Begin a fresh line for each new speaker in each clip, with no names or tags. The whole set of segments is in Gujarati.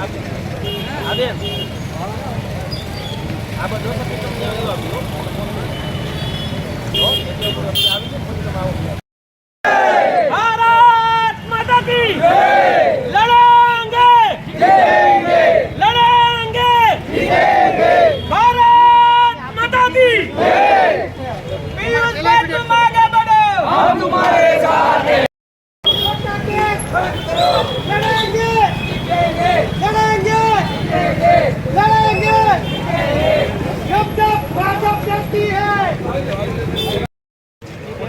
આ બધો પછી તમને એવું આપ્યું ભારત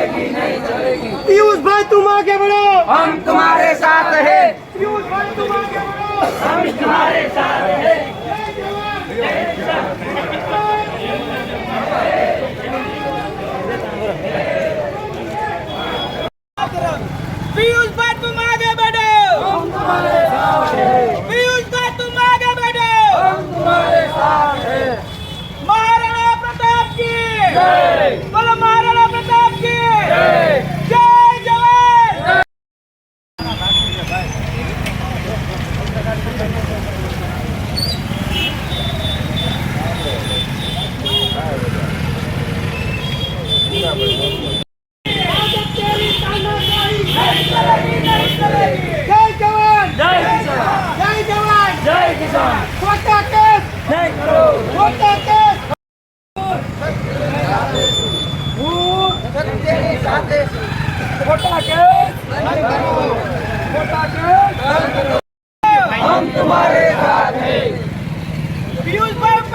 चलेगी नहीं चलेगी पीयूष भाई तुम आगे बढ़ो।
हम तुम्हारे साथ हैं।
पीयूष भाई तुम आगे बढ़ो। हम तुम्हारे साथ हैं। जय जवान जय किसान पीयूष भाई तुम आगे बढ़ो। हम तुम्हारे साथ हैं पीयूष भाई तुम आगे बढ़ो। हम तुम्हारे साथ हैं। महाराणा प्रताप की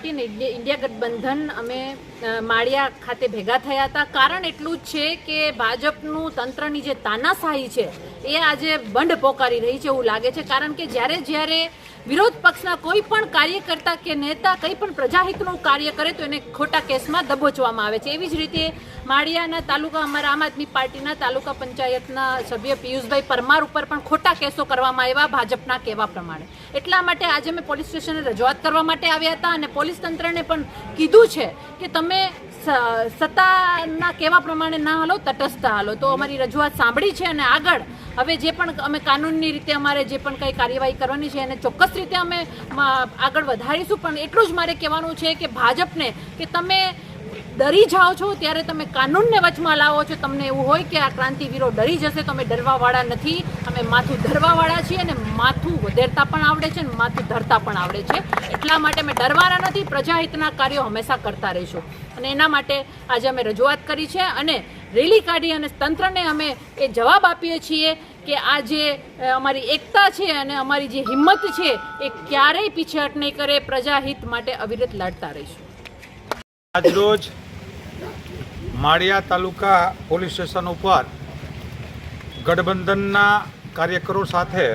પાર્ટી અને ઇન્ડિયા ગઠબંધન અમે માળિયા ખાતે ભેગા થયા હતા. કારણ એટલું જ છે કે ભાજપનું તંત્રની જે તાનાશાહી છે, એ આજે બંધ પોકારી રહી છે એવું લાગે છે. કારણ કે જ્યારે જ્યારે વિરોધ પક્ષના કોઈ પણ કાર્યકર્તા કે નેતા, કંઈ પણ પ્રજાહિતનું કાર્ય કરે તો એને ખોટા કેસમાં દબોચવામાં આવે છે. એવી જ રીતે માળિયાના તાલુકા અમારા આમ આદમી પાર્ટીના તાલુકા પંચાયતના સભ્ય પિયુષભાઈ પરમાર ઉપર પણ ખોટા કેસો કરવામાં આવ્યા ભાજપના કહેવા પ્રમાણે. એટલા માટે આજે મેં પોલીસ સ્ટેશને રજૂઆત કરવા માટે આવ્યા હતા અને પોલીસ તંત્રને પણ કીધું છે કે તમે સત્તાના કહેવા પ્રમાણે ના હાલો તટસ્થ હાલો. તો અમારી રજૂઆત સાંભળી છે અને આગળ હવે જે પણ અમે કાનૂનની રીતે અમારે જે પણ કંઈ કાર્યવાહી કરવાની છે એને ચોક્કસ રીતે અમે આગળ વધારીશું. પણ એટલું જ મારે કહેવાનું છે કે ભાજપને કે તમે ડરી જાઓ છો, ત્યારે તમે કાનૂનને વચમાં લાવો છો. તમને એવું હોય કે આ ક્રાંતિવીરો ડરી જશે, તો અમે ડરવાવાળા નથી. અમે માથું ધરવાવાળા છીએ અને માથું વધેરતા પણ આવડે છે અને માથું ધરતા પણ આવડે છે. એટલા માટે અમે ડરવાના નથી, પ્રજાહિતના કાર્યો હંમેશા કરતા રહીશું. અને એના માટે આજે અમે રજૂઆત કરી છે અને રેલી કાઢી અને તંત્રને અમે એ જવાબ આપીએ છીએ કે આ જે અમારી એકતા છે અને અમારી જે હિંમત છે, એ ક્યારેય પીછેહટ નહીં કરે. પ્રજાહિત માટે અવિરત લડતા રહીશું.
આજરોજ માળિયા તાલુકા પોલીસ સ્ટેશન ઉપર ગઠબંધનના કાર્યકરો સાથે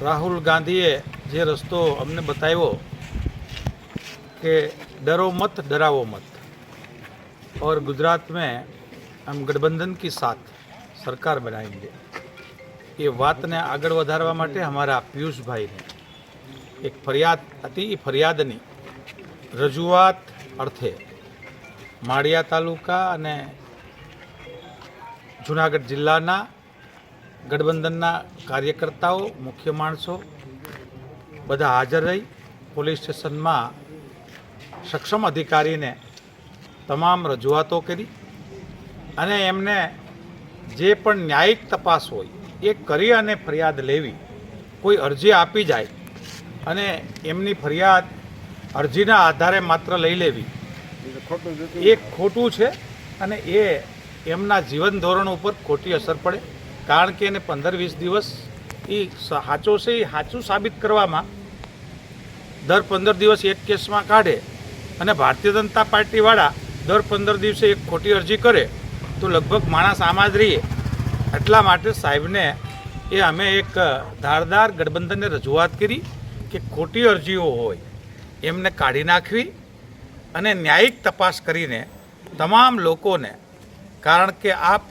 રાહુલ ગાંધીએ જે રસ્તો અમને બતાવ્યો કે ડરો મત ડરાવો મત और गुजरात में हम गठबंधन की साथ सरकार बनाएंगे એ વાતને આગળ વધારવા માટે અમારા પિયુષભાઈને એક ફરિયાદ હતી એ ફરિયાદની રજૂઆત અર્થે માળિયા તાલુકા અને જુનાગઢ જિલ્લાના ગઠબંધનના કાર્યકર્તાઓ, મુખ્ય માણસો બધા હાજર રહી પોલીસ સ્ટેશનમાં સક્ષમ અધિકારીને તમામ રજૂઆતો કરી અને એમને જે પણ ન્યાયિક તપાસ હોય એ કરી અને ફરિયાદ લેવી. કોઈ અરજી આપી જાય અને એમની ફરિયાદ અરજીના આધારે માત્ર લઈ લેવી. એ ખોટું છે અને એ એમના જીવન ધોરણ ઉપર ખોટી અસર પડે. કારણ કે એને પંદર વીસ દિવસ એ સાચો છે એ સાચું સાબિત કરવામાં દર પંદર દિવસ એક કેસમાં કાઢે અને ભારતીય જનતા પાર્ટીવાળા દર પંદર દિવસે એક ખોટી અરજી કરે તો લગભગ માણસ આમાં જ રહીએ. એટલા માટે સાહેબને એ અમે એક ધારદાર ગઠબંધનને રજૂઆત કરી કે ખોટી અરજીઓ હોય, એમને કાઢી નાખવી અને ન્યાયિક તપાસ કરીને તમામ લોકોને, કારણ કે આપ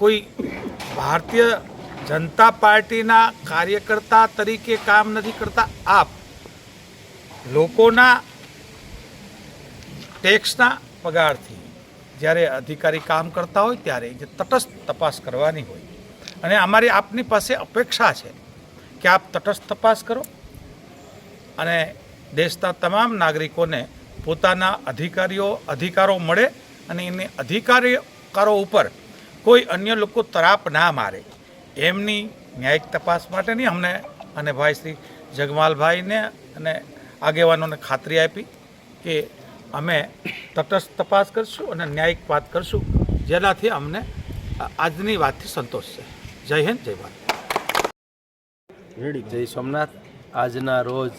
કોઈ ભારતીય જનતા પાર્ટીના કાર્યકર્તા તરીકે કામ નથી કરતા, આપ લોકોના ટેક્સના પગારથી જ્યારે અધિકારી કામ કરતા હોય ત્યારે જે તટસ્થ તપાસ કરવાની હોય. અને અમારી આપની પાસે અપેક્ષા છે કે આપ તટસ્થ તપાસ કરો અને દેશના તમામ નાગરિકોને પોતાના અધિકારીઓ, અધિકારો મળે અને એને અધિકારીકારો ઉપર કોઈ અન્ય લોકો તરાપ ના મારે. એમની ન્યાયિક તપાસ માટેની અમને અને ભાઈ શ્રી જગમાલભાઈને અને આગેવાનોને ખાતરી આપી કે અમે તટસ્થ તપાસ કરશું અને ન્યાયિક વાત કરશું. જેનાથી અમને આજની વાતથી સંતોષ છે. જય હિન્દ, જય ભારત.
જય સોમનાથ. આજના રોજ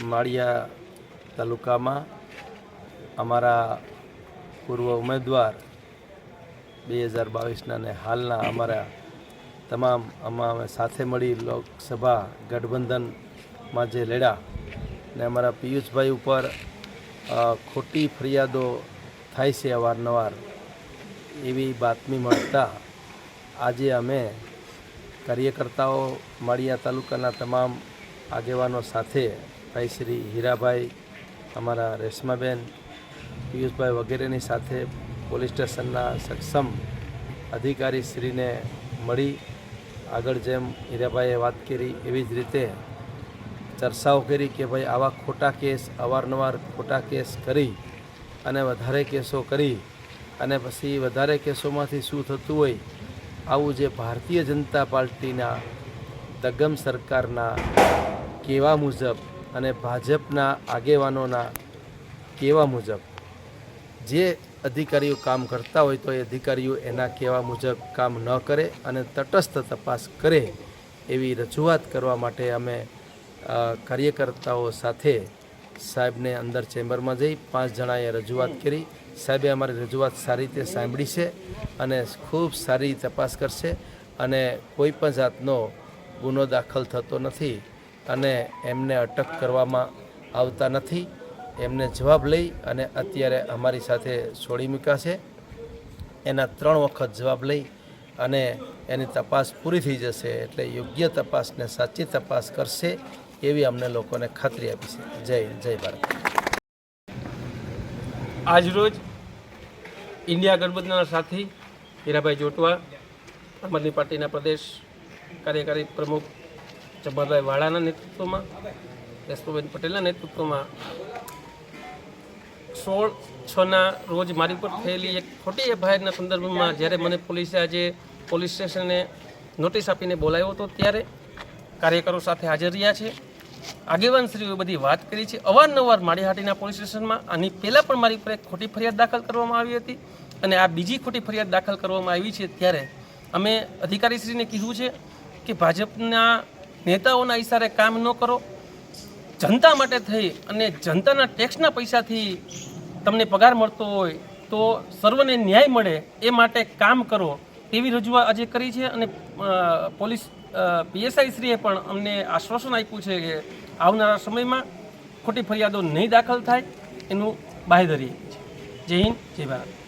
માળિયા તાલુકામાં અમારા પૂર્વ ઉમેદવાર બે હજાર બાવીસના ને હાલના અમારા તમામ અમા અમે સાથે મળી લોકસભા ગઠબંધનમાં જે લડ્યા ને અમારા પિયુષભાઈ ઉપર ખોટી ફરિયાદો થાય છે અવારનવાર એવી બાતમી મળતા આજે અમે કાર્યકર્તાઓ માળિયા તાલુકાના તમામ આગેવાનો સાથે ભાઈ શ્રી હીરાભાઈ, અમારા રેશમાબેન, પિયુષભાઈ વગેરેની સાથે પોલીસ સ્ટેશનના સક્ષમ અધિકારી શ્રીને મળી આગળ જેમ હીરાભાઈએ વાત કરી એવી જ રીતે ચર્ચાઓ કરી કે ભાઈ આવા ખોટા કેસ, અવારનવાર ખોટા કેસ કરી અને વધારે કેસો કરી અને પછી વધારે કેસોમાંથી શું થતું હોય આવું જે ભારતીય જનતા પાર્ટીના દગમ સરકારના કહેવા મુજબ અને ભાજપના આગેવાનોના કહેવા મુજબ, જે અધિકારીઓ કામ કરતા હોય તો એ અધિકારીઓ એના કહેવા મુજબ કામ ન કરે અને તટસ્થ તપાસ કરે એવી રજૂઆત કરવા માટે અમે કાર્યકર્તાઓ સાથે સાહેબને અંદર ચેમ્બરમાં જઈ પાંચ જણાએ રજૂઆત કરી. સાહેબે અમારી રજૂઆત સારી રીતે સાંભળી છે અને ખૂબ સારી તપાસ કરશે અને કોઈ પણ જાતનો ગુનો દાખલ થતો નથી. અને એમને અટક કરવામાં આવતા નથી. એમને જવાબ લઈ અને અત્યારે અમારી સાથે છોડી મૂક્યા છે. એના ત્રણ વખત જવાબ લઈ અને એની તપાસ પૂરી થઈ જશે એટલે યોગ્ય તપાસને સાચી તપાસ કરશે એવી અમને લોકોને ખાતરી આપી છે. જય જય ભારત.
આજરોજ ઇન્ડિયા ગઠબંધનના સાથી હીરાભાઈ જોટવા, આમ આદમી પાર્ટીના પ્રદેશ કાર્યકારી પ્રમુખ જબ્બારભાઈ વાળાના નેતૃત્વમાં રેશમાબેન પટેલના નેતૃત્વમાં સોળ છના રોજ મારી ઉપર થયેલી એક ખોટી એફઆઈઆરના સંદર્ભમાં જ્યારે મને પોલીસે આજે પોલીસ સ્ટેશને નોટિસ આપીને બોલાવ્યો હતો ત્યારે કાર્યકરો સાથે હાજર રહ્યા છે.
આગેવાનશ્રીઓએ બધી વાત કરી છે. અવારનવાર માળીહાટીના પોલીસ સ્ટેશનમાં આની પહેલાં પણ મારી પર એક ખોટી ફરિયાદ દાખલ કરવામાં આવી હતી અને આ બીજી ખોટી ફરિયાદ દાખલ કરવામાં આવી છે ત્યારે અમે અધિકારીશ્રીને કીધું છે કે ભાજપના નેતાઓના ઇશારે કામ ન કરો. જનતા માટે થઈ અને જનતાના ટેક્સના પૈસાથી તમને પગાર મળતો હોય તો સર્વને ન્યાય મળે એ માટે કામ કરો. તેવી રજૂઆત આજે કરી છે અને પોલીસ પીએસઆઈ શ્રીએ પણ અમને આશ્વાસન આપ્યું છે કે આવનારા સમયમાં ખોટી ફરિયાદો નહીં દાખલ થાય. એનું બાહેધરી જય હિન્દ, જય ભારત.